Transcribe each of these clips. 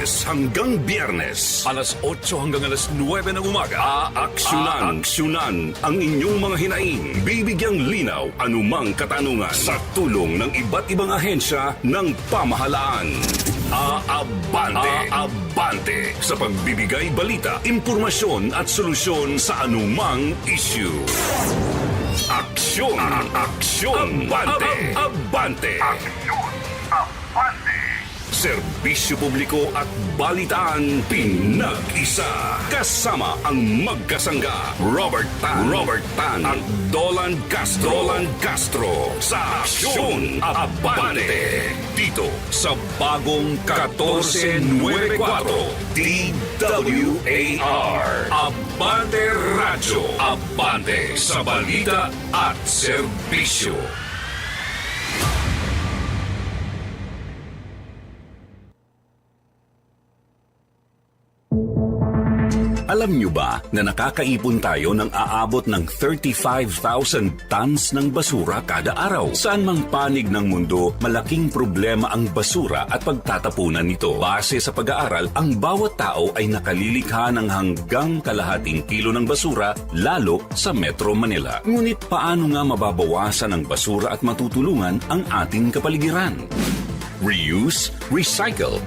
Lunes hanggang Biyernes, alas 8 hanggang alas 9 ng umaga, aaksyonan, aaksyonan ang inyong mga hinaing. Bibigyang linaw anumang katanungan sa tulong ng iba't ibang ahensya ng pamahalaan. Aabante, aabante sa pagbibigay balita, impormasyon at solusyon sa anumang issue. Aksyon! Aksyon! Abante! Abante! Serbisyo publiko at balitaan pinag-isa. Kasama ang magkasangga Robert Tan, Robert Tan at Dolan Castro, Dolan Castro sa Aksyon Abante. Dito sa bagong 1494 DWAR. Abante Radyo. Abante sa balita at serbisyo. Alam nyo ba na nakakaipon tayo ng aabot ng 35,000 tons ng basura kada araw? Saan mang panig ng mundo, malaking problema ang basura at pagtatapunan nito. Base sa pag-aaral, ang bawat tao ay nakalilikha ng hanggang kalahating kilo ng basura, lalo sa Metro Manila. Ngunit paano nga mababawasan ang basura at matutulungan ang ating kapaligiran? Reuse, recycle,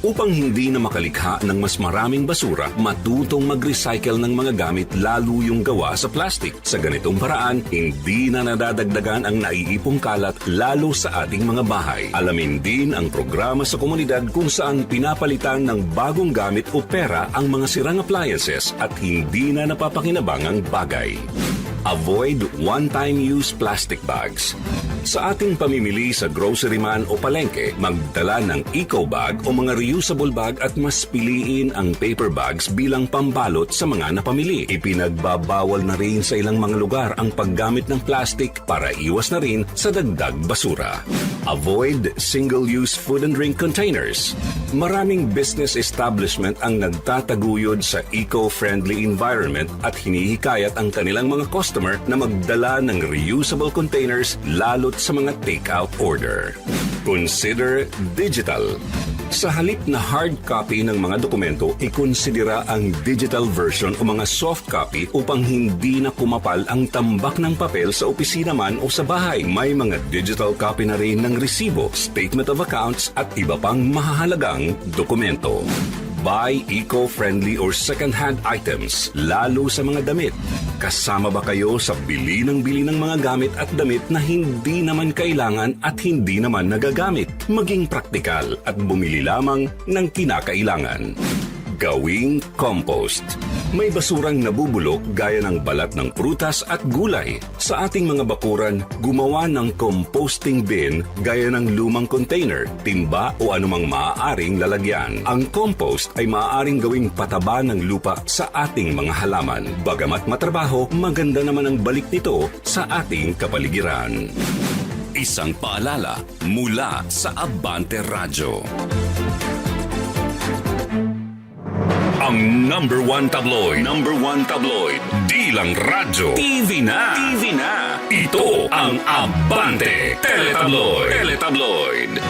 Upang hindi na makalikha ng mas maraming basura, matutong mag-recycle ng mga gamit lalo yung gawa sa plastic. Sa ganitong paraan, hindi na nadadagdagan ang naiipong kalat lalo sa ating mga bahay. Alamin din ang programa sa komunidad kung saan pinapalitan ng bagong gamit o pera ang mga sirang appliances at hindi na napapakinabangang bagay. Avoid one-time use plastic bags. Sa ating pamimili sa grocery man o palengke, magdala ng eco bag o mga reusable bag at mas piliin ang paper bags bilang pambalot sa mga napamili. Ipinagbabawal na rin sa ilang mga lugar ang paggamit ng plastic para iwas na rin sa dagdag basura. Avoid single-use food and drink containers. Maraming business establishment ang nagtataguyod sa eco-friendly environment at hinihikayat ang kanilang mga customer na magdala ng reusable containers lalo't sa mga take-out order. Consider digital. Sa halip na hard copy ng mga dokumento, ikonsidera ang digital version o mga soft copy upang hindi na kumapal ang tambak ng papel sa opisina man o sa bahay. May mga digital copy na rin ng resibo, statement of accounts at iba pang mahahalagang dokumento. Buy eco-friendly or second-hand items, lalo sa mga damit. Kasama ba kayo sa bili ng bili ng mga gamit at damit na hindi naman kailangan at hindi naman nagagamit? Maging praktikal at bumili lamang ng kinakailangan. Gawing compost. May basurang nabubulok gaya ng balat ng prutas at gulay. Sa ating mga bakuran, gumawa ng composting bin gaya ng lumang container, timba o anumang maaaring lalagyan. Ang compost ay maaaring gawing pataba ng lupa sa ating mga halaman. Bagamat matrabaho, maganda naman ang balik nito sa ating kapaligiran. Isang paalala mula sa Abante Radyo. Ang number one tabloid. Number one tabloid. Di lang radyo. TV na. TV na. Ito ang Abante Teletabloid. Teletabloid.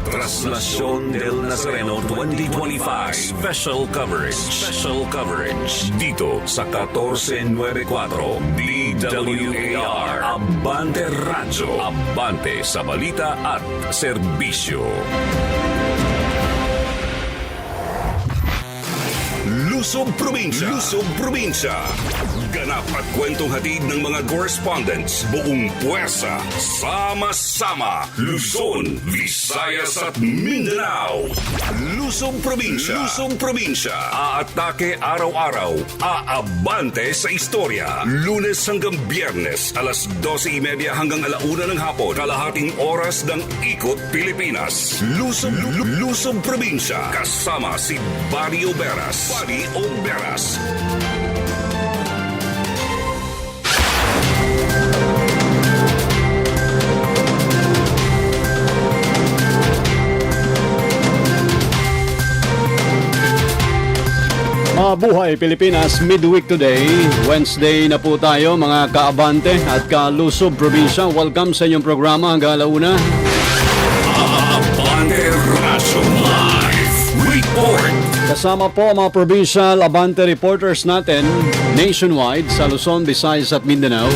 Traslasyon del Nazareno 2025 Special Coverage. Special Coverage. Dito sa 1494 DWAR Abante Radyo. Abante sa balita at serbisyo. Luzon Probinsya. Luzon Probinsya. Ganap at kwentong hatid ng mga correspondents. Buong puwersa. Sama-sama. Luzon, Visayas at Mindanao. Luzon Probinsya. Luzon Probinsya. Aatake araw-araw. Aabante sa istorya. Lunes hanggang biyernes. Alas 12.30 hanggang alauna ng hapon. Kalahating oras ng Ikot Pilipinas. Luzon, Lu- Luzon Probinsya. Kasama si Barry Oberas. Barry Oberas. Mabuhay Pilipinas, midweek today, Wednesday na po tayo mga kaabante at kalusob probinsya. Welcome sa inyong programa hanggang alauna. Kasama po ang mga provincial Abante reporters natin nationwide sa Luzon, Visayas at Mindanao.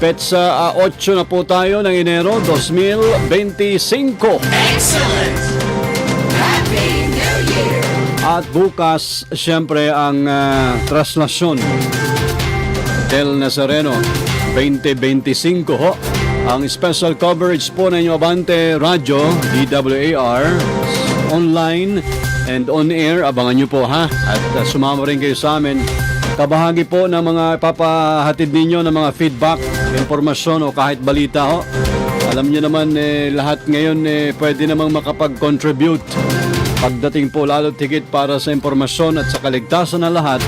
Petsa 8 na po tayo ng Enero 2025. Excellent! Happy New Year! At bukas, siyempre, ang ah, traslasyon del Nazareno 2025 ho. Ang special coverage po ng inyong Abante Radio, DWAR, online and on air. Abangan nyo po ha. At ah, sumama rin kayo sa amin. Kabahagi po ng mga papahatid ninyo ng mga feedback, impormasyon o kahit balita ho. Alam niyo naman eh, lahat ngayon eh, pwede namang makapag-contribute Pagdating po lalo tigit para sa impormasyon at sa kaligtasan ng lahat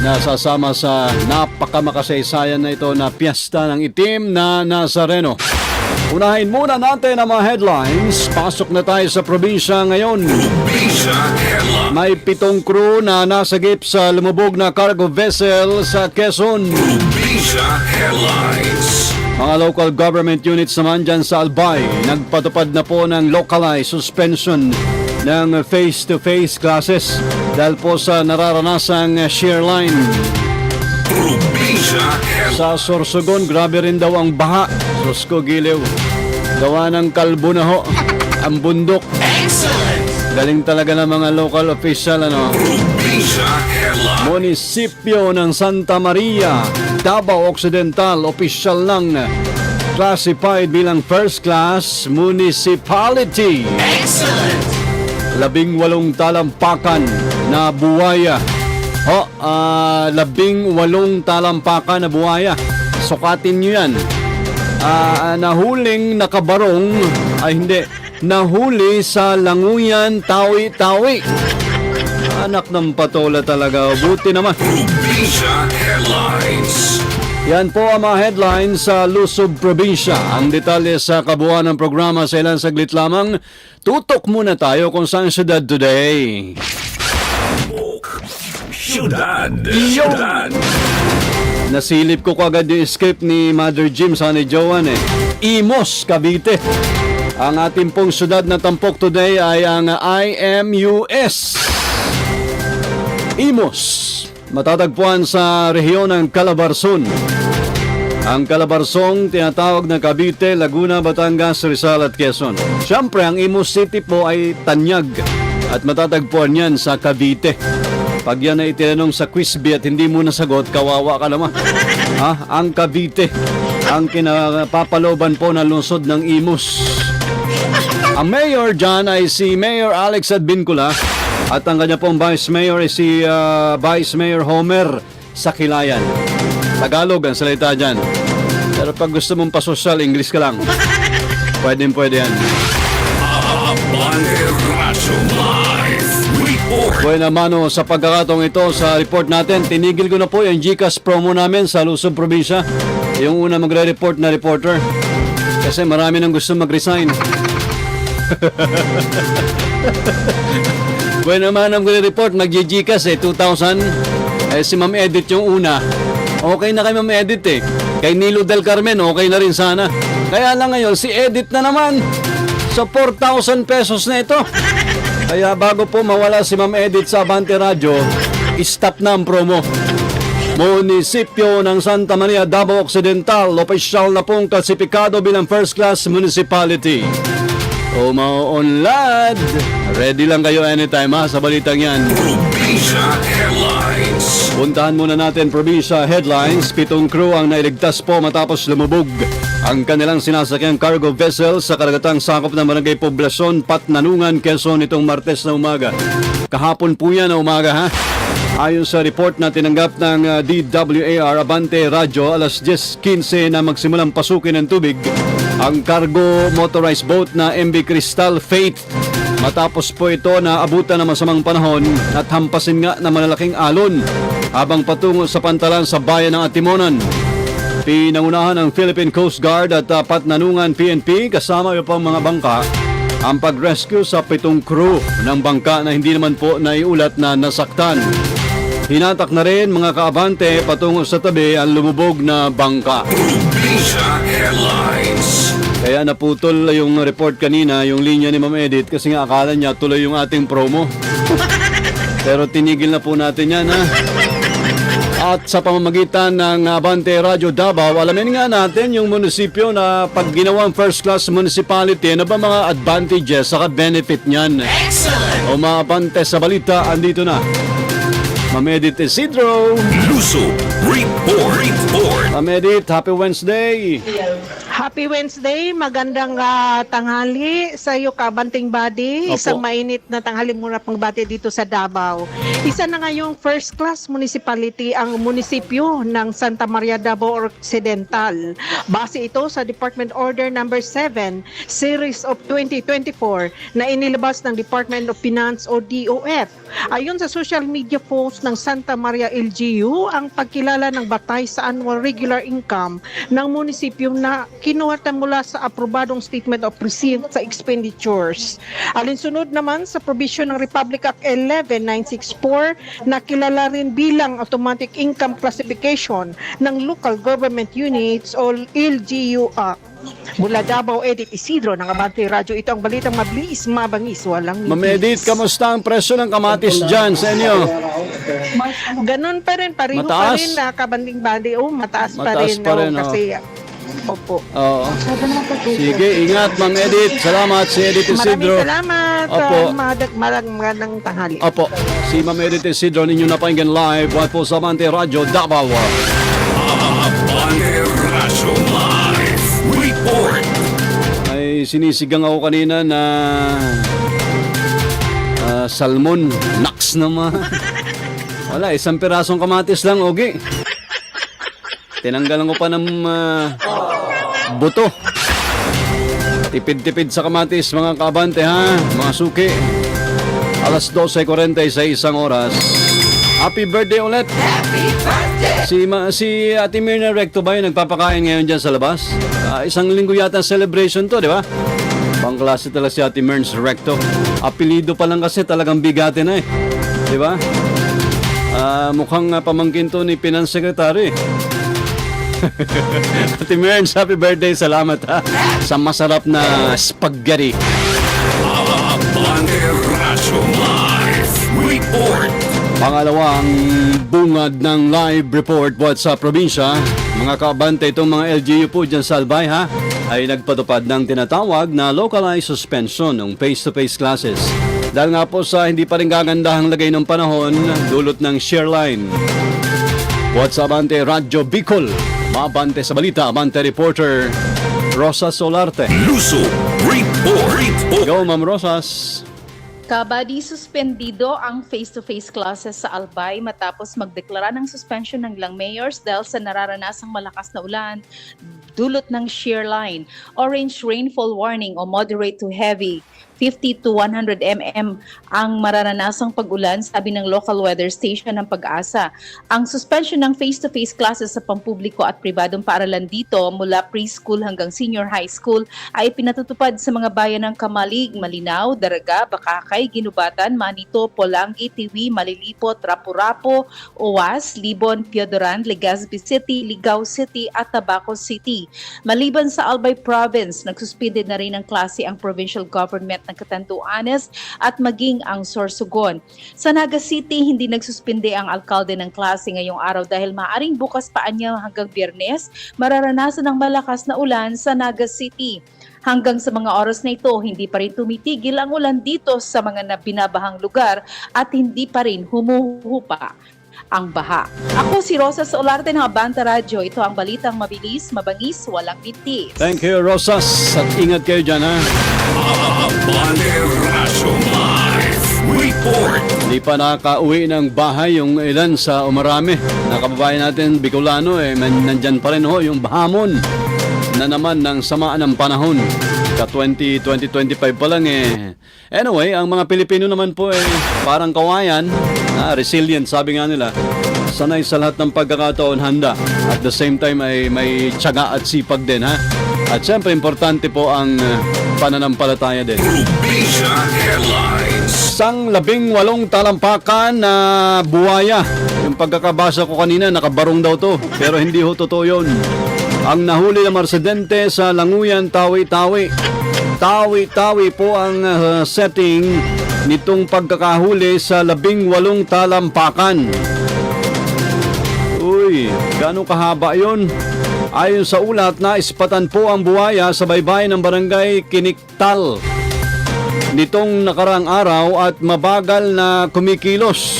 na sasama sa napakamakasaysayan na ito na piyesta ng itim na Nazareno. Unahin muna natin ang mga headlines. Pasok na tayo sa probinsya ngayon. May pitong crew na nasagip sa lumubog na cargo vessel sa Quezon. Mga local government units naman dyan sa Albay, nagpatupad na po ng localized suspension ng face-to-face classes dahil po sa nararanasang shear line. Sa Sorsogon, grabe rin daw ang baha. Susko giliw. Gawa ng kalbo na ho. Ang bundok. Galing talaga ng mga local official ano. Munisipyo ng Santa Maria, Davao Occidental, official lang classified bilang first class municipality. Excellent! Labing walong talampakan na buwaya. Ho, ah, labing walong talampakan na buwaya. Sukatin nyo yan. Ah, nahuling nakabarong, ay hindi, nahuli sa languyan tawi-tawi. Anak ng patola talaga. Buti naman. Yan po ang mga headlines sa Lusob Probinsya. Ang detalye sa kabuuan ng programa sa ilang saglit lamang. Tutok muna tayo kung saan syudad today. Ciudad. Ciudad. Nasilip ko kagad yung escape ni Mother Jim sa ni Joan eh. Imos, Cavite. Ang ating pong syudad na tampok today ay ang IMUS. Imos, matatagpuan sa rehiyon ng Calabarzon. Ang Calabarzong tinatawag na Cavite, Laguna, Batangas, Rizal at Quezon. Siyempre, ang Imos City po ay Tanyag at matatagpuan yan sa Cavite. Pag yan ay tinanong sa quiz bee at hindi mo nasagot, kawawa ka naman. ha? Ang Cavite, ang kinapapaloban po ng lungsod ng Imus. Ang mayor dyan ay si Mayor Alex Adbincula at ang kanya pong vice mayor ay si ah, Vice Mayor Homer Sakilayan. Tagalog ang salita dyan. Pero pag gusto mong pasosyal, English ka lang. Pwede pwede yan. Buena mano sa pagkakataong ito sa report natin, tinigil ko na po yung GCAS promo namin sa Luzon Probinsya. Yung una magre-report na reporter. Kasi marami nang gusto mag-resign. Buena mano magre-report, mag-GCAS eh, 2000. Eh, si Ma'am Edith yung una. Okay na kay Ma'am Edith eh. Kay Nilo Del Carmen, okay na rin sana. Kaya lang ngayon, si Edith na naman. So, 4,000 pesos na ito. Kaya bago po mawala si Ma'am Edith sa Abante Radio, stop na ang promo. Munisipyo ng Santa Maria, Davao Occidental, opisyal na pong klasipikado bilang first class municipality. Umaunlad! Ready lang kayo anytime ha sa balitang yan. Bisa Headlines. Puntahan muna natin probinsya headlines. Pitong crew ang nailigtas po matapos lumubog ang kanilang sinasakyang cargo vessel sa karagatang sakop ng barangay Poblasyon, Patnanungan, Quezon itong Martes na umaga. Kahapon po yan na umaga ha. Ayon sa report na tinanggap ng uh, DWAR Abante Radio alas 10.15 na magsimulang pasukin ng tubig ang cargo motorized boat na MB Crystal Faith Matapos po ito na abutan ng masamang panahon at hampasin nga na malalaking alon habang patungo sa pantalan sa bayan ng Atimonan. Pinangunahan ng Philippine Coast Guard at uh, Patnanungan PNP kasama yung pang mga bangka ang pag-rescue sa pitong crew ng bangka na hindi naman po naiulat na nasaktan. Hinatak na rin mga kaabante patungo sa tabi ang lumubog na bangka. Kaya naputol yung report kanina, yung linya ni Ma'am Edith kasi nga akala niya tuloy yung ating promo. Pero tinigil na po natin yan ha. At sa pamamagitan ng Abante Radio Davao, alamin nga natin yung munisipyo na pag ginawang first class municipality, ano ba mga advantages saka benefit niyan? Excellent. O mga Abante sa balita, andito na. Ma'am Edith Isidro. Luso Report. Report. Ma'am Edith, happy Wednesday. Happy Wednesday, magandang ah, tanghali sa iyo kabanting body. Opo. Isang mainit na tanghali muna pang bati dito sa Davao. Isa na ngayong first class municipality ang munisipyo ng Santa Maria Davao Occidental. Base ito sa Department Order number 7, Series of 2024 na inilabas ng Department of Finance o DOF. Ayon sa social media post ng Santa Maria LGU, ang pagkilala ng batay sa annual regular income ng munisipyo na kinuha mula sa aprobadong statement of receipts sa expenditures. Alinsunod naman sa provision ng Republic Act 11964 na kilala rin bilang automatic income classification ng local government units o LGU Act. Mula Davao Edit Isidro ng Abante Radyo, ito ang balitang mabilis, mabangis, walang Ma'am nipis. Edith, kamusta ang presyo ng kamatis dyan sa inyo? Ganun pa rin, pareho pa Mataas? rin na kabanding bandi. Oh, mataas, pa Mataas rin. pa rin, oh, oh. Opo. Oo. Sige, ingat Ma'am Edith. Salamat si Edith Maraming Isidro. salamat. Opo. Uh, madag, marang, magandang tanghali. Opo, si Ma'am Edith Isidro ninyo napakinggan live at po sa Mante Radio Davao. Live. Report. Ay sinisigang ako kanina na ah, salmon. Naks naman. Wala, isang pirasong kamatis lang, Ogi. Tinanggalan ko pa ng ah, buto. Tipid-tipid sa kamatis, mga kabante ha, mga suki. Alas 12.40 sa isang oras. Happy birthday ulit! Happy birthday. Si, ma, si Ate Mirna Recto ba yung nagpapakain ngayon dyan sa labas? Ah, isang linggo yata celebration to, di ba? Pangklase talaga si Ate Mirns Recto. Apelido pa lang kasi talagang bigate na eh. Di ba? Ah, mukhang ah, pamangkin to ni Finance Secretary. Ate Mirns, happy birthday. Salamat ha. Sa masarap na spaghetti. Pangalawang bungad ng live report buhat sa probinsya. Mga kabante itong mga LGU po dyan sa Albay ha ay nagpatupad ng tinatawag na localized suspension ng face-to-face classes. Dahil nga po sa hindi pa rin gagandahang lagay ng panahon, dulot ng share line. Buhat sa Abante Radyo Bicol. Mabante sa balita, Abante reporter Rosa Solarte. Luso Report. Report. Go Ma'am Rosas. Kabadi suspendido ang face-to-face classes sa Albay matapos magdeklara ng suspension ng ilang mayors dahil sa nararanasang malakas na ulan dulot ng shear line. Orange rainfall warning o moderate to heavy 50 to 100 mm ang mararanasang pag-ulan, sabi ng local weather station ng pag-asa. Ang suspension ng face-to-face classes sa pampubliko at pribadong paaralan dito mula preschool hanggang senior high school ay pinatutupad sa mga bayan ng Kamalig, Malinaw, Daraga, Bakakay, Ginubatan, Manito, Polangi, Tiwi, Malilipot, Rapu-Rapo, Uwas, Libon, Piodoran, Legazpi City, Ligao City at Tabaco City. Maliban sa Albay Province, nagsuspended na rin ng klase ang provincial government ng Catanduanes at maging ang Sorsogon. Sa Naga City, hindi nagsuspende ang alkalde ng klase ngayong araw dahil maaring bukas pa niya hanggang biyernes, mararanasan ng malakas na ulan sa Naga City. Hanggang sa mga oras na ito, hindi pa rin tumitigil ang ulan dito sa mga nabinabahang lugar at hindi pa rin humuhupa ang baha. Ako si Rosa Solarte ng Abanta Radio. Ito ang balitang mabilis, mabangis, walang bintis. Thank you Rosas at ingat kayo dyan ha. Abante Radio Live. Report. Hindi pa nakaka-uwi ng bahay yung ilan sa umarami. Nakababayan natin Bicolano eh, man- nandyan pa rin ho yung bahamon na naman ng samaan ng panahon. Ka 20, 2025 pa lang eh. Anyway, ang mga Pilipino naman po eh, parang kawayan, na resilient sabi nga nila. Sanay sa lahat ng pagkakataon handa. At the same time ay may tiyaga at sipag din ha. At syempre importante po ang uh, pananampalataya din. Probinsya Headlines. Isang labing walong talampakan na buwaya. Yung pagkakabasa ko kanina, nakabarong daw to. Pero hindi ho totoo yun. Ang nahuli na marsidente sa Languyan, Tawi-Tawi. Tawi-Tawi po ang uh, setting nitong pagkakahuli sa labing walong talampakan. Uy, gano'ng kahaba yon? Ayon sa ulat na ispatan po ang buwaya sa baybay ng barangay Kiniktal nitong nakarang araw at mabagal na kumikilos.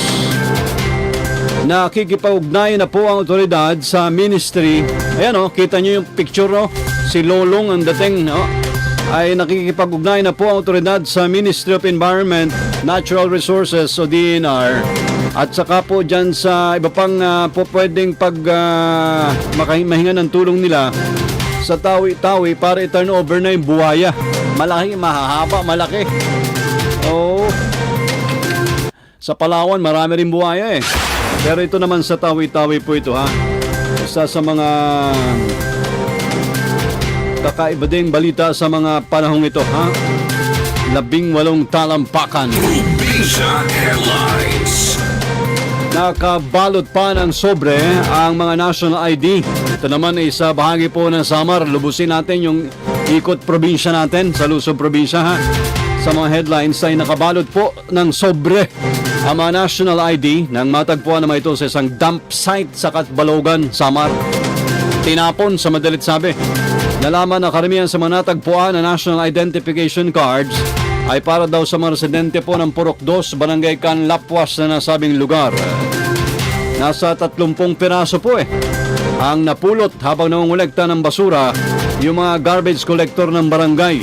Nakikipag-ugnay na po ang otoridad sa ministry. Ayan o, kita nyo yung picture no? Si Lolong ang dating no? Ay nakikipag-ugnay na po ang otoridad sa Ministry of Environment, Natural Resources o DNR at saka po dyan sa iba pang ah, po pwedeng pag uh, mahinga ng tulong nila sa tawi-tawi para i-turn over na yung buhaya. Malaki, mahahaba, malaki. Oo. Sa Palawan, marami rin buhaya eh. Pero ito naman sa tawi-tawi po ito ha. Isa sa mga kakaiba ding balita sa mga panahong ito ha. Labing walong talampakan. Nakabalot pa ng sobre ang mga national ID. Ito naman ay sa bahagi po ng Samar. Lubusin natin yung ikot probinsya natin sa Luzon probinsya ha. Sa mga headlines ay nakabalot po ng sobre ang mga national ID nang matagpuan naman ito sa isang dump site sa Katbalogan, Samar. Tinapon sa madalit sabi. Nalaman na karamihan sa mga natagpuan na national identification cards ay para daw sa mga residente po ng Purok 2, Barangay Canlapuas na nasabing lugar. Nasa 30 piraso po eh. Ang napulot habang nangungulekta ng basura yung mga garbage collector ng barangay.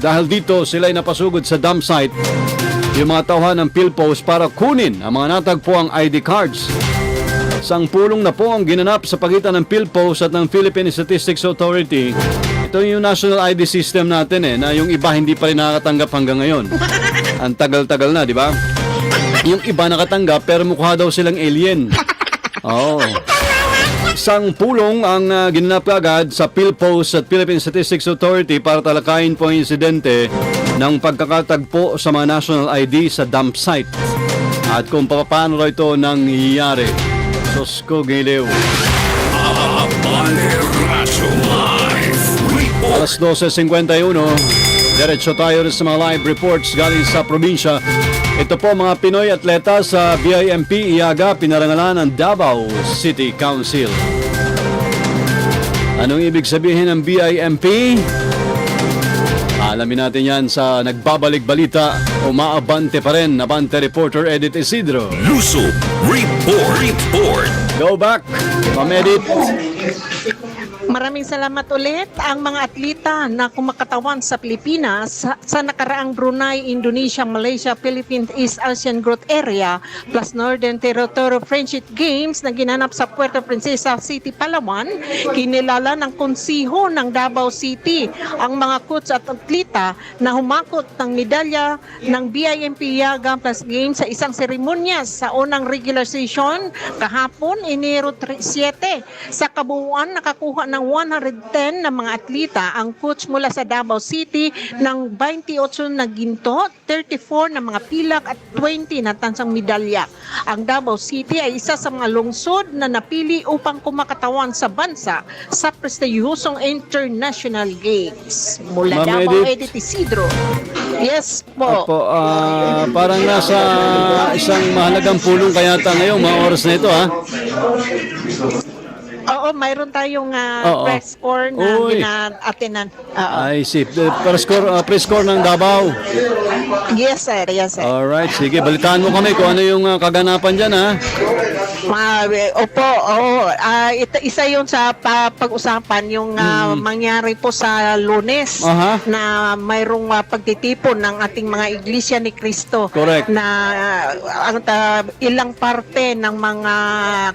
Dahil dito sila ay napasugod sa dump site yung mga tauhan ng PhilPost para kunin ang mga natagpuang ID cards. Sang pulong na po ang ginanap sa pagitan ng PhilPost at ng Philippine Statistics Authority. Ito yung national ID system natin eh, na yung iba hindi pa rin nakakatanggap hanggang ngayon. Ang tagal-tagal na, di ba? Yung iba nakatanggap pero mukha daw silang alien. Oo. Isang pulong ang uh, ginanap agad sa PhilPost at Philippine Statistics Authority para talakayin po ang insidente ng pagkakatagpo sa mga national ID sa dump site. At kung paano raw ito nangyayari. Sos ko, Giliw. Alas 12.51, diretso tayo sa mga live reports galing sa probinsya. Ito po mga Pinoy atleta sa BIMP Iaga, pinarangalan ng Davao City Council. Anong ibig sabihin ng BIMP? Alamin natin yan sa nagbabalik balita o maabante pa rin, Abante reporter Edith Isidro. Luso Report. Report. Go back, Ma'am Edith. Maraming salamat ulit ang mga atleta na kumakatawan sa Pilipinas sa, sa nakaraang Brunei, Indonesia, Malaysia, Philippines, East Asian Growth Area plus Northern Territory Friendship Games na ginanap sa Puerto Princesa City, Palawan. Kinilala ng konsiho ng Davao City ang mga coach at atleta na humakot ng medalya ng BIMP Yaga Plus Games sa isang seremonya sa unang regular session kahapon, Enero 7. Sa kabuuan, nakakuha ng 110 na mga atleta ang coach mula sa Davao City ng 28 na ginto, 34 na mga pilak at 20 na tansang medalya. Ang Davao City ay isa sa mga lungsod na napili upang kumakatawan sa bansa sa prestiyosong international games. Mula Ma'am Davao, Edith. Edith Isidro. Yes po. Opo, ah, parang nasa isang mahalagang pulong kaya ta ngayong mga oras na ito ha. Oo, mayroon tayong ah, Oo. press score na Uy. gina-attenan. Oo. Ay, si press score, ah, press score ng Davao. Yes, sir. Yes, sir. Alright, sige, balitaan mo kami kung ano yung ah, kaganapan dyan ha. Ma, eh, opo, oo. Ah, ito, isa yun sa pa- pag-usapan yung ah, mangyari po sa lunes Aha. na mayroong ah, pagtitipon ng ating mga iglesia ni Cristo Correct. na ah, ang ta- ilang parte ng mga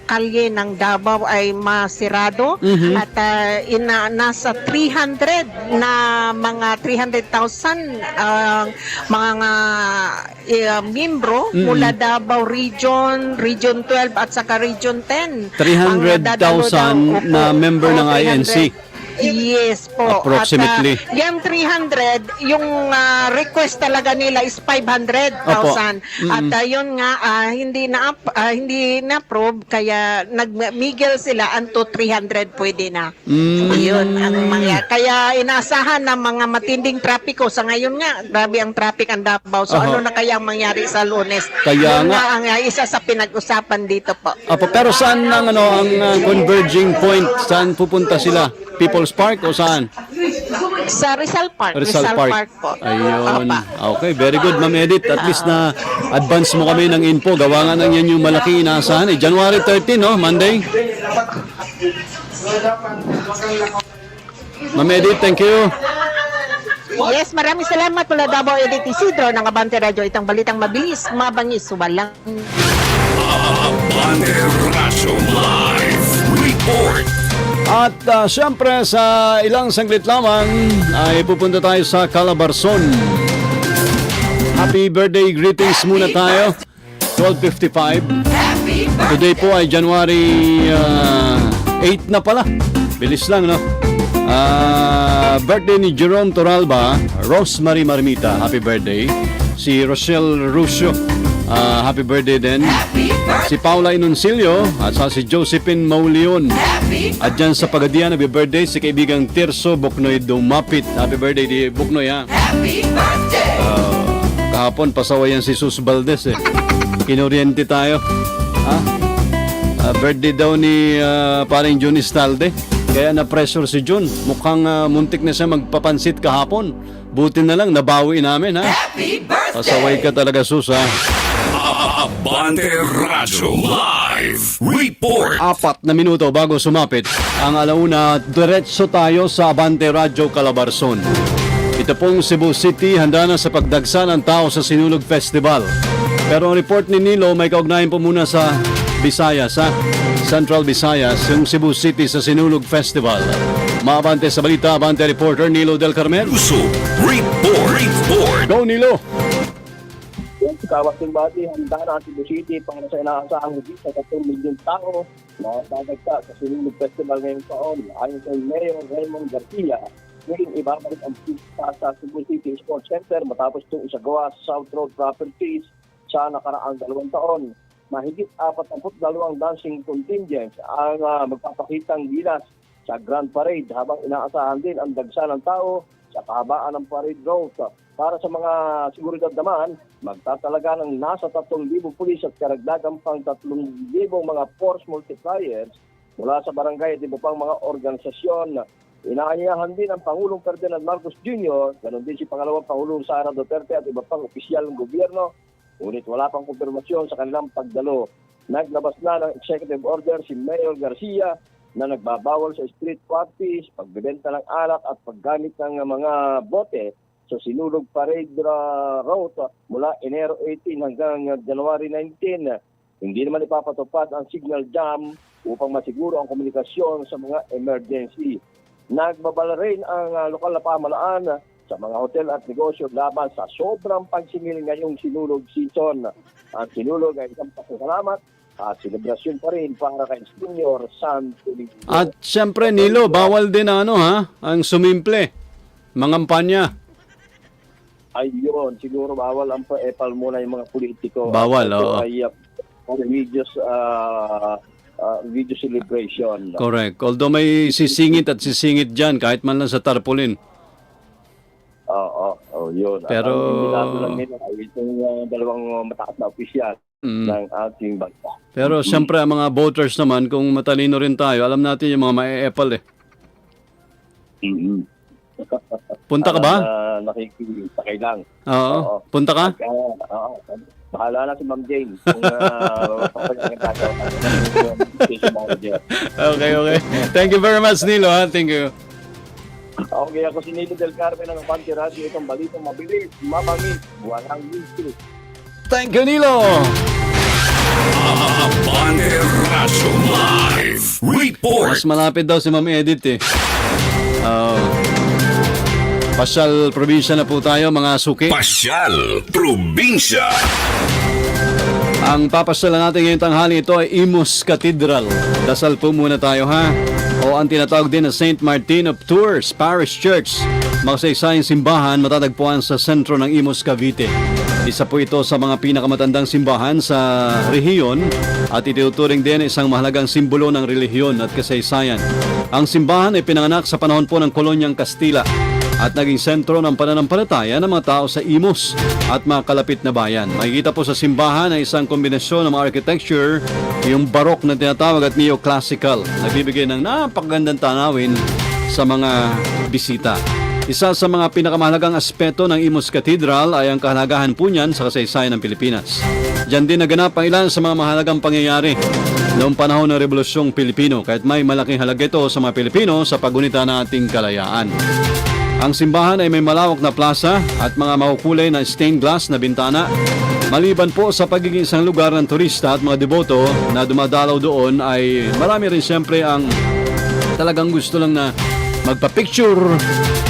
kalye ng Davao ay masirado Mhm. at ah, ina, nasa 300 na mga 300,000 ang mga eh, membro Mhm. mula Davao Region, Region 12 at saka Region 10. 300,000 Ang dadalo daw, na member Oo, ng 300. INC. Yes po. Approximately. At, ah, yung 300, yung ah, request talaga nila is 500,000. At ah, yun nga ah, hindi na ah, hindi na approve kaya nagmigil sila anto 300 pwede na. Mm. Yun ang mga kaya inaasahan ng mga matinding trapiko sa ngayon nga grabe ang traffic ang Davao. So Aha. ano na kaya ang mangyari sa Lunes? Kaya Yun nga. ang ah, isa sa pinag-usapan dito po. Apo, pero saan ang ano ang uh, converging point? Saan pupunta sila? People's Park o saan? Sa Rizal Park. Rizal Park. po. Ayun. Okay, very good, Ma'am Edith. At least na advance mo kami ng info. Gawa nga ng yan yung malaki inaasahan. Eh. January 13, no? Monday. Ma'am Edith, thank you. Yes, maraming salamat pala Davao Edit Isidro ng Abante Radio. Itang balitang mabilis, mabangis, walang Abante Razo Live Report. At uh, siyempre sa ilang saglit lamang ay pupunta tayo sa Calabarzon. Happy birthday greetings muna tayo. 12.55. Happy birthday. Today po ay January uh, 8 na pala. Bilis lang, no? Ah, birthday ni Jerome Toralba, Rosemary Marmita, happy birthday. Si Rochelle Rusio, ah, happy birthday din. Si Paula Inuncilio at sa si Josephine Mauleon. Happy At dyan sa Pagadian, happy birthday si kaibigang Tirso Buknoy Dumapit. Happy birthday di Buknoy ha. Happy birthday. Kahapon pasawayan si Sus Valdez eh. Kinoriente tayo. Ha? Ah, birthday daw ni ah, paring Jun Istalde. Kaya na-pressure si Jun. Mukhang ah, muntik na siya magpapansit kahapon. Buti na lang, nabawi namin ha. Happy birthday. Pasaway ka talaga Sus ha. Abante Razo Live Report. Apat na minuto bago sumapit ang alauna, diretso tayo sa Abante Radyo Calabarzon. Ito pong Cebu City handa na sa pagdagsa ng tao sa Sinulog Festival. Pero ang report ni Nilo may kaugnayan po muna sa Visayas, ha? Central Visayas, yung Cebu City sa Sinulog Festival. Maabante sa balita, Abante reporter Nilo Del Carmen. Uso Report. Report. Go Nilo! Yung kawas ng bati, handa na Cebu City para sa inaasahang higit sa 3 milyon tao na dadagsa sa Sinulog Festival ngayong taon. Ayon kay Mayor Raymond Garcia, ngayon ibabalik ang pista sa Cebu City Sports Center matapos itong isagawa sa South Road Properties sa nakaraang dalawang taon. Mahigit 42 dancing contingents ang ah, magpapakitang gilas sa Grand Parade habang inaasahan din ang dagsa ng tao sa kahabaan ng parade route. Para sa mga seguridad naman, magtatalaga ng nasa 3,000 pulis at karagdagang pang 3,000 mga force multipliers mula sa barangay at iba pang mga organisasyon. Inaanyayahan din ang Pangulong Ferdinand Marcos Jr., ganon din si Pangalawang Pangulong Sara Duterte at iba pang opisyal ng gobyerno. Ngunit wala pang kumpirmasyon sa kanilang pagdalo. Naglabas na ng executive order si Mayor Garcia na nagbabawal sa street parties, pagbebenta ng alak at paggamit ng mga bote sa sinulog parade uh, route mula Enero 18 hanggang January 19. Hindi naman ipapatupad ang signal jam upang masiguro ang komunikasyon sa mga emergency. Nagbabala rin ang uh, lokal na pamalaan sa mga hotel at negosyo laban sa sobrang pagsingil ngayong sinulog season. Ang sinulog ay isang pasasalamat at selebrasyon pa rin para kay Senior Santo Niño. At siyempre Nilo, bawal din ano ha, ang sumimple. Mangampanya. Ayun, siguro bawal ang pa-epal muna yung mga politiko. Bawal, At oo. Ay, uh, religious, uh, uh, religious celebration. Correct. Although may sisingit at sisingit dyan, kahit man lang sa tarpaulin. Oh, yun. Pero- ang lang nila ay itong uh, dalawang mataas na opisyal Mm. ng ating bansa. Pero siyempre ang mga voters naman, kung matalino rin tayo, alam natin yung mga mae-epal eh. Mm-hmm. Punta ka ba? Uh, nakikisakay lang. Oo. Oo. Punta ka? Pagka, oo, bahala na si Ma'am Jane kung uh. Okay, okay. Thank you very much, Nilo. Ha? Thank you. Okay, ako si Nilo Del Carmen ng Abante Radio. Itong balitang mabilis, mabangis, walang mystery. Thank you, Nilo. Abante Razo Live Report. Mas malapit daw si Ma'am Edith eh. Oo. Pasyal probinsya na po tayo, mga suki. Pasyal Probinsya. Ang papasalan natin ngayong tanghali ito ay Imus Cathedral. Dasal po muna tayo ha. O ang tinatawag din na St. Martin of Tours Parish Church. Makasaysayang simbahan matatagpuan sa sentro ng Imus, Cavite. Isa po ito sa mga pinakamatandang simbahan sa rehiyon at itinuturing din isang mahalagang simbolo ng relihiyon at kasaysayan. Ang simbahan ay pinanganak sa panahon po ng kolonyang Kastila at naging sentro ng pananampalataya ng mga tao sa Imus at mga kalapit na bayan. Makikita po sa simbahan ay isang kombinasyon ng architecture, yung barok na tinatawag at neoclassical. Nagbibigay ng napakagandang tanawin sa mga bisita. Isa sa mga pinakamahalagang aspeto ng Imus Cathedral ay ang kahalagahan po niyan sa kasaysayan ng Pilipinas. Diyan din naganap ang ilan sa mga mahalagang pangyayari noong panahon ng Rebolusyong Pilipino kahit may malaking halaga ito sa mga Pilipino sa pagunita ng ating kalayaan. Ang simbahan ay may malawak na plaza at mga makukulay na stained glass na bintana. Maliban po sa pagiging isang lugar ng turista at mga deboto na dumadalaw doon ay marami rin siyempre ang talagang gusto lang na magpa-picture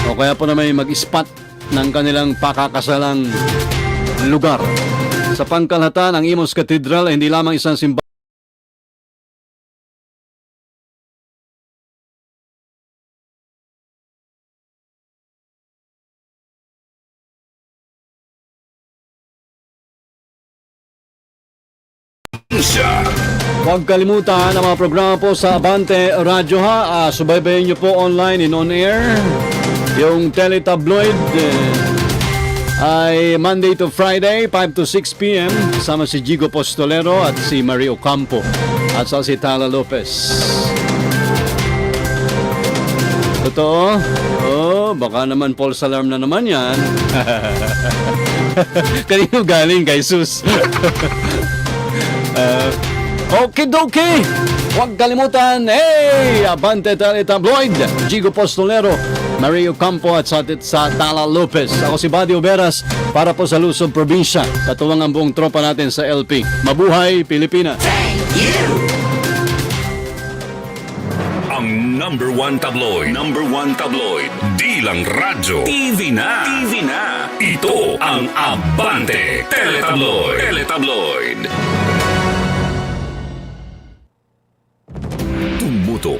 o kaya po na may mag-spot ng kanilang pakakasalang lugar. Sa pangkalahatan, ang Imos Cathedral ay hindi lamang isang simbahan Huwag kalimutan ang mga programa po sa Abante Radyo ha. Ah, subaybayan nyo po online in on air. Yung teletabloid eh, ay Monday to Friday, 5 to 6 p.m. Kasama si Gigo Postolero at si Mario Campo at sa si Tala Lopez. Totoo? Oh, baka naman false alarm na naman yan. Kanino galing kay Sus? Okay, dokie! Huwag kalimutan, hey! Abante Tele Tabloid, Gigo Postolero, Mario Campo at sa, sa Tala Lopez. Ako si Buddy Oberas para po sa Luzon Probinsya. Katuwang ang buong tropa natin sa LP. Mabuhay, Pilipinas! Ang number one tabloid. Number one tabloid. Di lang radyo. TV na. TV na. Ito ang Abante Teletabloid. Teletabloid.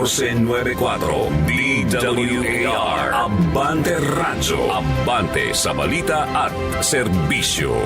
1494 DWAR Abante Radyo. Abante sa balita at serbisyo.